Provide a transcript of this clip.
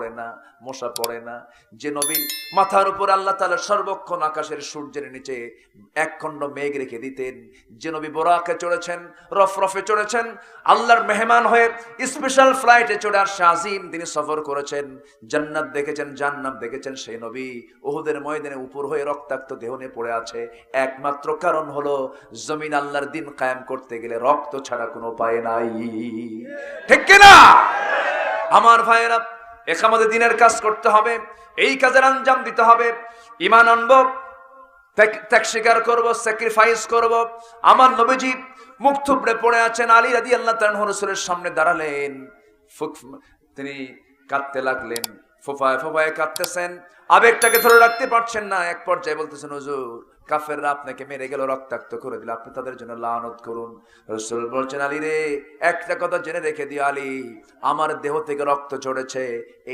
পড়ে না, মশা পড়ে না। যে নবীর মাথার উপর আল্লাহ তালা সর্বক্ষণ আকাশের সূর্যের নিচে এক খণ্ড মেঘ রেখে দিতেন। যে নবী বোরাকে চড়েছেন রফ রফে চড়েছেন, আল্লাহর মেহমান হয়ে স্পেশাল ফ্লাইটে চড়ে আর শাহিম তিনি সফর করেছেন। জান্নাত দেখেছেন জান্নাত দেখেছেন সেই নবী ওহুদের ময়দানে উপর হয়ে রক্তাক্ত দেহ নিয়ে পড়ে আছে। একমাত্র কারণ হলো জমিন আল্লাহর দিন কায়েম করতে গেলে রক্ত ছাড়া কোনো উপায় নাই। ঠিক কিনা? আমার ভাইয়েরা এক আমাদের দিনের কাজ করতে হবে, এই কাজের আঞ্জাম দিতে হবে। ইমান আনব, ত্যাগ- স্বীকার করব স্যাক্রিফাইস করব। আমার নবীজি মুখ থুবড়ে পড়ে আছেন, আলী রাদি আল্লাহ রসুলের সামনে দাঁড়ালেন। তিনি কাঁদতে লাগলেন। ফোফায় ফোফায় কাঁদতেছেন। আবেগটাকে ধরে রাখতে পারছেন না। এক পর্যায়ে বলতেছেন, হুজুর, কাফেররা আপনাকে মেরে গেল, রক্তাক্ত করে দিল। আপনি তাদের জন্য লানত করুন। রসুল বলছেন, আলী রে, একটা কথা জেনে রেখে দিও, আলী। আমার দেহ থেকে রক্ত চড়েছে এই